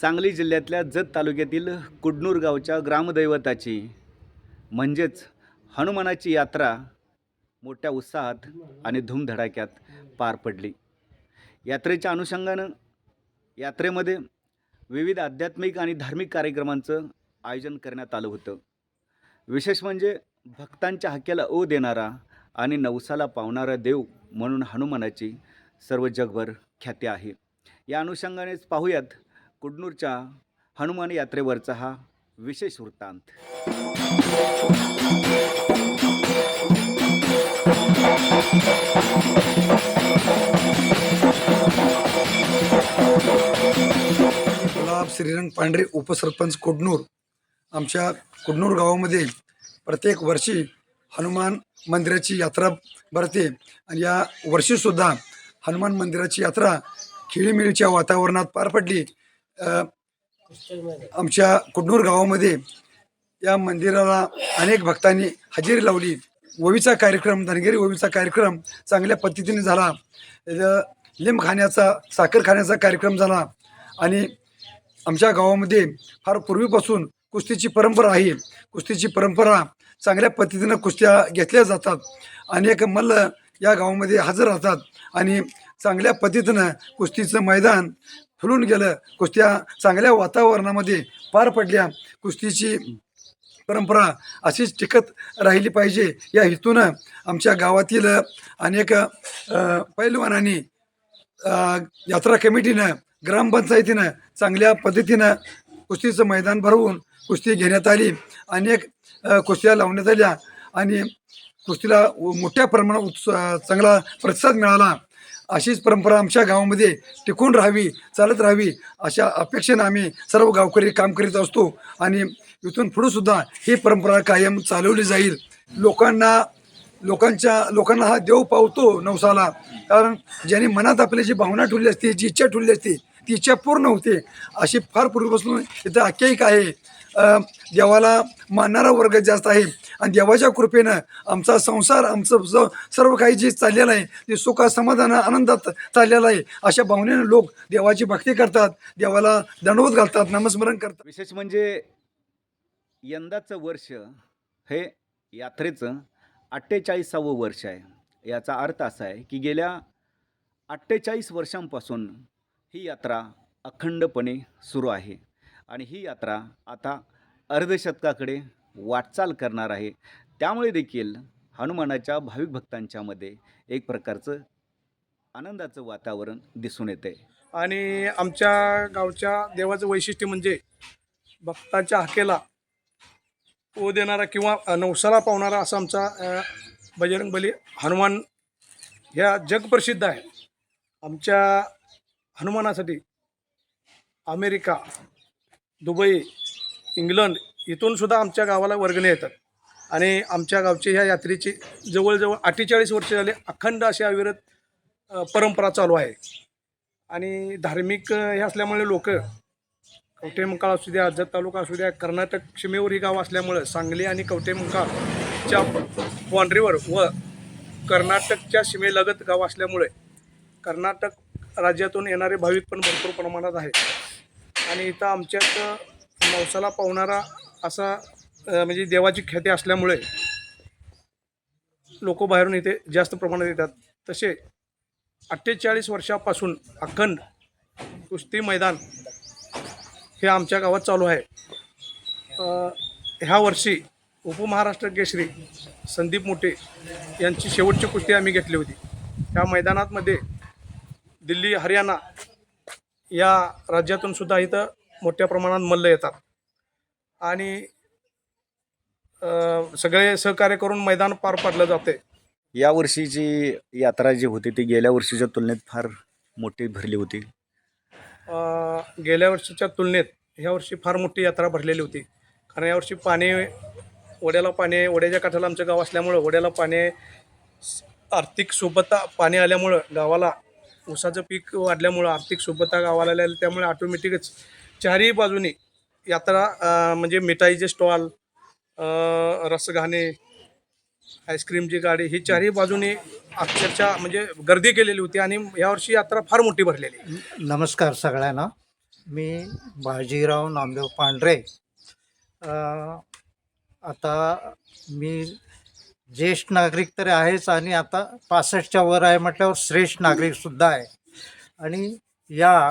सांगली जिल्ह्यातल्या जत तालुक्यातील कुडनूर गावच्या ग्रामदैवताची म्हणजेच हनुमानाची यात्रा मोठ्या उत्साहात आणि धूमधडाक्यात पार पडली. यात्रेच्या अनुषंगानं यात्रेमध्ये विविध आध्यात्मिक आणि धार्मिक कार्यक्रमांचं आयोजन करण्यात आलं होतं. विशेष म्हणजे भक्तांच्या हक्याला ओ देणारा आणि नवसाला पावणारा देव म्हणून हनुमानाची सर्व जगभर ख्याती आहे. या अनुषंगानेच पाहूयात कुडनूरच्या हनुमान यात्रेवरचा हा विशेष वृत्तांत. गुलाब श्रीरंग पांढरे उपसरपंच कुडनूर आमच्या कुडनूर गावामध्ये प्रत्येक वर्षी हनुमान मंदिराची यात्रा भरते आणि या वर्षीसुद्धा हनुमान मंदिराची यात्रा खिळीमिळीच्या वातावरणात पार पडली. आमच्या कुडनूर गावामध्ये या मंदिराला अनेक भक्तांनी हजेरी लावली. ओवीचा कार्यक्रम धनगिरी ओवीचा कार्यक्रम चांगल्या पद्धतीने झाला. लिंब खाण्याचा साखर खाण्याचा कार्यक्रम झाला आणि आमच्या गावामध्ये फार पूर्वीपासून कुस्तीची परंपरा आहे. कुस्तीची परंपरा चांगल्या पद्धतीनं कुस्त्या घेतल्या जातात. अनेक मल्ल या गावामध्ये हजर राहतात आणि चांगल्या पद्धतीनं कुस्तीचं मैदान फुलून गेलं. कुस्त्या चांगल्या वातावरणामध्ये पार पडल्या. कुस्तीची परंपरा अशीच टिकत राहिली पाहिजे. या हेतूनं आमच्या गावातील अनेक पैलवानांनी यात्रा कमिटीनं ग्रामपंचायतीनं चांगल्या पद्धतीनं कुस्तीचं मैदान भरवून कुस्ती घेण्यात आली. अनेक कुस्त्या लावण्यात आल्या आणि कुस्तीला मोठ्या प्रमाणात उत्स चांगला प्रतिसाद मिळाला. अशीच परंपरा आमच्या गावामध्ये टिकून राहावी चालत राहावी अशा अपेक्षेनं आम्ही सर्व गावकरी काम करीत असतो. आणि इथून पुढे सुद्धा ही परंपरा कायम चालवली जाईल. लोकांना लोकांच्या लोकांना हा देव पावतो नवसाला. कारण ज्याने मनात आपली जी भावना ठेवली असते जी इच्छा ठेवली असते तिच्या पूर्ण होते. अशी फार पूर्वीपासून इथं आख्यायिक आहे. देवाला मानणारा वर्ग जास्त आहे. आणि देवाच्या कृपेनं आमचा संसार आमचं स सर्व काही जे चाललेलं आहे ते सुख समाधान आनंदात चाललेलं आहे अशा भावनेनं लोक देवाची भक्ती करतात. देवाला दंडवत घालतात नामस्मरण करतात. विशेष म्हणजे यंदाचं वर्ष हे यात्रेचं अठ्ठेचाळीसावं वर्ष आहे. याचा अर्थ असा आहे की गेल्या अठ्ठेचाळीस वर्षांपासून ही यात्रा अखंडपणे सुरू आहे. आणि ही यात्रा आता अर्धशतकाकडे वाटचाल करणार आहे. त्यामुळे देखील हनुमानाच्या भाविक भक्तांच्यामध्ये एक प्रकारचं आनंदाचं वातावरण दिसून येते आणि आमच्या गावच्या देवाचं वैशिष्ट्य म्हणजे भक्तांच्या हाकेला ओ देणारा किंवा नवसाला पावणारा असा आमचा बजरंगबली हनुमान ह्या जगप्रसिद्ध आहे. आमच्या हनुमानासाठी अमेरिका दुबई इंग्लंड इथून सुद्धा आमच्या गावाला वर्गणी येतात. आणि आमच्या गावची ह्या यात्रेची जवळजवळ अठ्ठेचाळीस वर्ष झाले अखंड अशी अविरत परंपरा चालू आहे. आणि धार्मिक हे असल्यामुळे लोक कवठेमंकाळ असू द्या जत तालुका असू द्या कर्नाटक सीमेवर ही गाव असल्यामुळं सांगली आणि कवठेमंकाळच्या बाँड्रीवर व कर्नाटकच्या सीमेलगत गाव असल्यामुळे कर्नाटक राज्यातून येणारे भाविक पण भरपूर प्रमाणात आहेत. आणि इथं आमच्यात नवसाला पावणारा असा म्हणजे देवाची ख्याती असल्यामुळे लोक बाहेरून इथे जास्त प्रमाणात येतात. तसे अठ्ठेचाळीस वर्षापासून अखंड कुस्ती मैदान हे आमच्या गावात चालू आहे. ह्या वर्षी उपमहाराष्ट्र केसरी संदीप मोठे यांची शेवटची कुस्ती आम्ही घेतली होती. त्या मैदानातमध्ये दिल्ली हरियाणा या राज्यातून सुद्धा इथं मोठ्या प्रमाणात मल्ल येतात. आणि सगळे सहकार्य करून मैदान पार पाडलं जाते. या वर्षीची यात्रा जी होती ती गेल्या वर्षीच्या तुलनेत फार मोठी भरली होती. गेल्या वर्षीच्या तुलनेत ह्या वर्षी फार मोठी यात्रा भरलेली होती. कारण यावर्षी पाणी ओढ्याला पाणी ओढ्याच्या काठाला आमचं गाव असल्यामुळं ओढ्याला पाणी आर्थिक सोबतता पाणी आल्यामुळं गावाला ऊसाचं पीक वाढल्यामुळं आर्थिक सोबतता गावाला आली त्यामुळे ऑटोमॅटिकच चारही बाजूनी यात्रा म्हणजे मिठाईचे स्टॉल रसघाणे आईस्क्रीमची गाडी ही चारही बाजूनी अक्षरशः म्हणजे गर्दी केलेली होती आणि यावर्षी यात्रा फार मोठी भरलेली नमस्कार सगळ्यांना. मी बाजीराव नामदेव पांढरे. आता मी ज्येष्ठ नागरिक तर आहेच आणि आता पासष्टच्या वर आहे म्हटल्यावर श्रेष्ठ नागरिकसुद्धा आहे. आणि या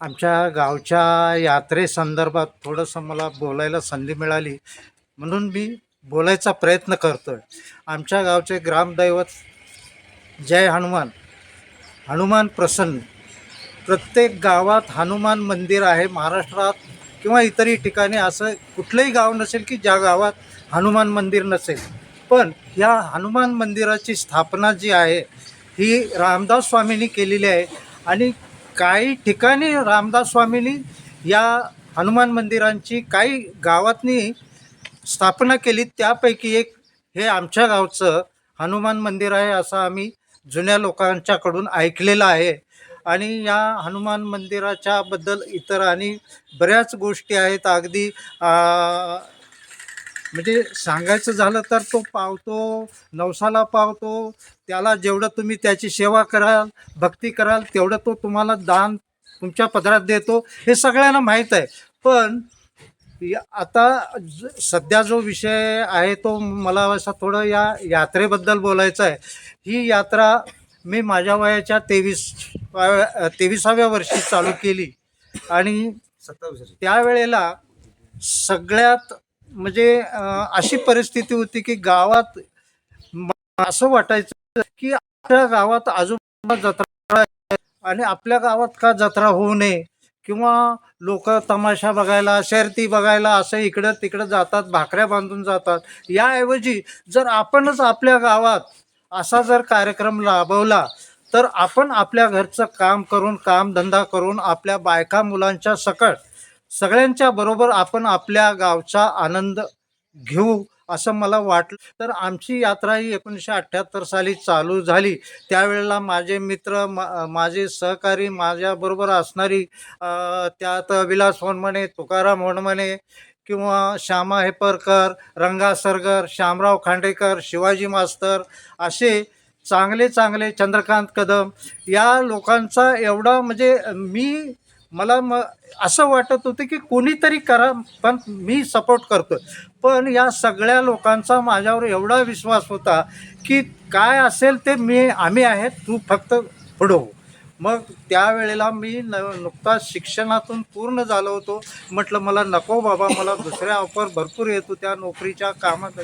आमच्या गावच्या यात्रेसंदर्भात थोडंसं मला बोलायला संधी मिळाली. म्हणून मी बोलायचा प्रयत्न करतो आहे आमच्या गावचे ग्रामदैवत जय हनुमान. हनुमान प्रसन्न. प्रत्येक गावात हनुमान मंदिर आहे महाराष्ट्रात किंवा इतरही ठिकाणी असं कुठलंही गाव नसेल की ज्या गावात हनुमान मंदिर नसेल. पण या हनुमान मंदिराची स्थापना जी आहे ही रामदास स्वामींनी केलेली आहे. आणि काही ठिकाणी रामदास स्वामींनी या हनुमान मंदिरांची काही गावातनी स्थापना केली त्यापैकी एक हे आमच्या गावचं हनुमान मंदिर आहे असं आम्ही जुन्या लोकांच्याकडून ऐकलेलं आहे. आणि या हनुमान मंदिराच्याबद्दल इतर आणि बऱ्याच गोष्टी आहेत. अगदी म्हणजे सांगायचं झालं तर तो पावतो नवसाला पावतो त्याला जेवढं तुम्ही त्याची सेवा कराल भक्ती कराल तेवढं तो तुम्हाला दान तुमच्या पदरात देतो. हे सगळ्यांना माहीत आहे. पण या- आता सध्या जो विषय आहे तो मला असा थोडं या यात्रेबद्दल बोलायचं आहे. ही यात्रा मी माझ्या वयाच्या तेवीस तेविसाव्या वर्षी चालू केली. आणि त्यावेळेला सगळ्यात म्हणजे अशी परिस्थिती होती की गावात असं वाटायचं की आपल्या गावात आजूबाजूला जत्रा आणि आपल्या गावात का जत्रा होऊ नये किंवा लोक तमाशा बघायला शर्ती बघायला असं इकडं तिकडं जातात भाकऱ्या बांधून जातात. याऐवजी जर आपणच आपल्या गावात असा जर कार्यक्रम राबवला तर आपण आपल्या घरचं काम करून कामधंदा करून आपल्या बायका मुलांच्या सकट सगळ्यांच्या बरोबर आपण आपल्या गावचा आनंद घेऊ असं मला वाटलं. तर आमची यात्रा ही एकोणीसशे अठ्ठ्याहत्तर साली चालू झाली. त्यावेळेला माझे मित्र मा माझे सहकारी माझ्याबरोबर असणारी त्यात विलास होनमणे तुकाराम होनमणे किंवा श्यामा हेपरकर रंगा सरगर श्यामराव खांडेकर शिवाजी मास्तर असे चांगले चांगले चंद्रकांत कदम या लोकांचा एवढा म्हणजे मी मला म असं वाटत होतं की कोणीतरी करा पण मी सपोर्ट करतो पण या सगळ्या लोकांचा माझ्यावर एवढा विश्वास होता की काय असेल ते मी आम्ही आहेत तू फक्त पुढं हो. मग त्यावेळेला मी न नुकताच शिक्षणातून पूर्ण झालो होतो. म्हटलं मला नको बाबा मला दुसऱ्या ऑफर भरपूर येत होत्या नोकरीच्या कामात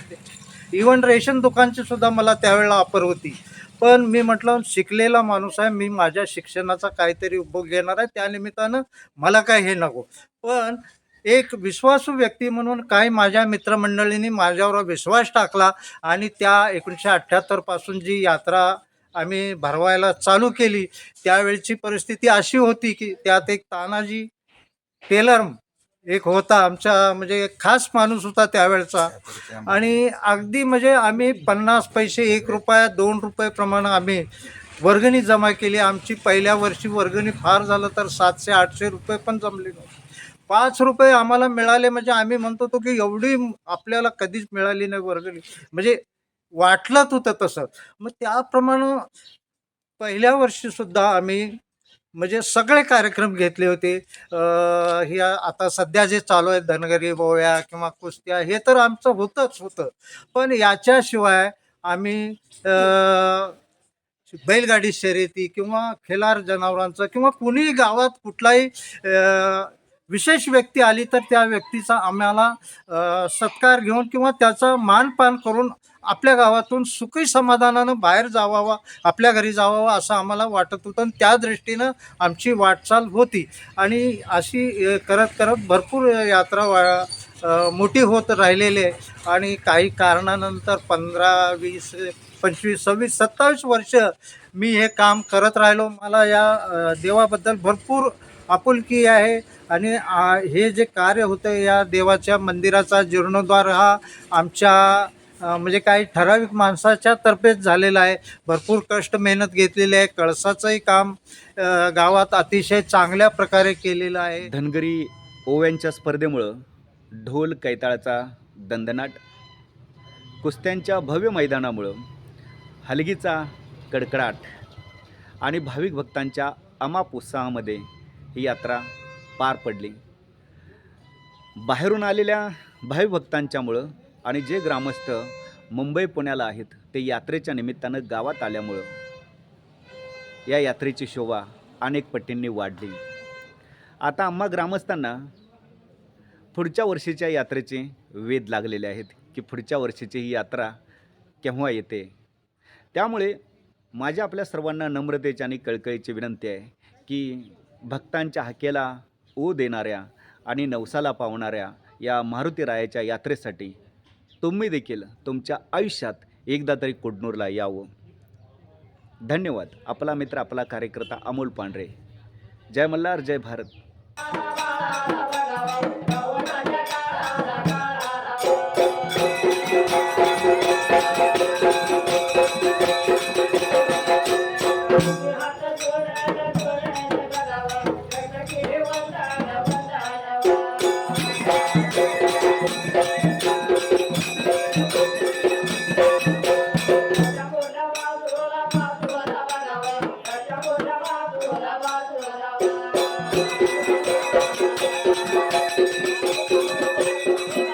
इवन रेशन दुकानची सुद्धा मला त्यावेळेला ऑफर होती. पण मी म्हटलं शिकलेला माणूस आहे मी माझ्या शिक्षणाचा काहीतरी उपभोग घेणार आहे त्यानिमित्तानं मला काय हे नको. पण एक विश्वासू व्यक्ती म्हणून काही माझ्या मित्रमंडळींनी माझ्यावर विश्वास टाकला आणि त्या एकोणीसशे अठ्ठ्याहत्तरपासून जी यात्रा आम्ही भरवायला चालू केली त्यावेळची परिस्थिती अशी होती की त्यात एक तानाजी टेलर एक होता आमच्या म्हणजे एक खास माणूस होता त्यावेळचा. आणि अगदी म्हणजे आम्ही पन्नास पैसे एक रुपया दोन रुपये प्रमाण आम्ही वर्गणी जमा केली. आमची पहिल्या वर्षी वर्गणी फार झालं तर सातशे आठशे रुपये पण जमले नव्हते. पाच रुपये आम्हाला मिळाले म्हणजे आम्ही म्हणतो तो की एवढी आपल्याला कधीच मिळाली नाही वर्गणी. म्हणजे वाटलंच होतं तसं. मग त्याप्रमाणे पहिल्या वर्षीसुद्धा आम्ही म्हणजे सगळे कार्यक्रम घेतले होते. ह्या हे आता सध्या जे चालू आहेत धनगरी बोव्या किंवा कुस्त्या हे तर आमचं होतंच होतं. पण याच्याशिवाय आम्ही बैलगाडी शर्यती किंवा खेलार जनावरांचं किंवा कुणीही गावात कुठलाही विशेष व्यक्ती आली तर त्या व्यक्तीचा आम्हाला सत्कार घेऊन किंवा त्याचा मानपान करून आपल्या गावातून सुखी समाधानानं बाहेर जावावा आपल्या घरी जावावा असं आम्हाला वाटत होतं. आणि त्या दृष्टीनं आमची वाटचाल होती. आणि अशी करत करत भरपूर यात्रा वा मोठी होत राहिलेले आणि काही कारणानंतर पंधरा वीस पंचवीस सव्वीस सत्तावीस वर्ष मी हे काम करत राहिलो. मला या देवाबद्दल भरपूर आपुलकी आहे. आणि हे जे कार्य होतं या देवाच्या मंदिराचा जीर्णोद्धार हा आमच्या म्हणजे काही ठराविक माणसाच्या तर्फेच झालेला आहे. भरपूर कष्ट मेहनत घेतलेली आहे. कळसाचंही काम गावात अतिशय चांगल्या प्रकारे केलेलं आहे. धनगरी ओव्यांच्या स्पर्धेमुळं ढोल कैताळाचा दंदनाट कुस्त्यांच्या भव्य मैदानामुळं हलगीचा कडकडाट आणि भाविक भक्तांच्या अमाप उत्साहामध्ये ही यात्रा पार पडली. बाहेरून आलेल्या भाविभक्तांच्यामुळं आणि जे ग्रामस्थ मुंबई पुण्याला आहेत ते यात्रेच्या निमित्तानं गावात आल्यामुळं या यात्रेची शोभा अनेक पटींनी वाढली. आता आम्हा ग्रामस्थांना पुढच्या वर्षीच्या यात्रेचे वेध लागलेले आहेत की पुढच्या वर्षीची ही यात्रा केव्हा येते? त्यामुळे माझ्या आपल्या सर्वांना नम्रतेची आणि कळकळीची विनंती आहे की भक्तांच्या हाकेला ओ देणाऱ्या आणि नवसाला पावणाऱ्या या मारुती रायाच्या यात्रेसाठी तुम्ही देखील तुमच्या आयुष्यात एकदा तरी कुडनूरला यावं. धन्यवाद. आपला मित्र आपला कार्यकर्ता अमोल पांढरे. जय मल्हार जय भारत. どうぞ。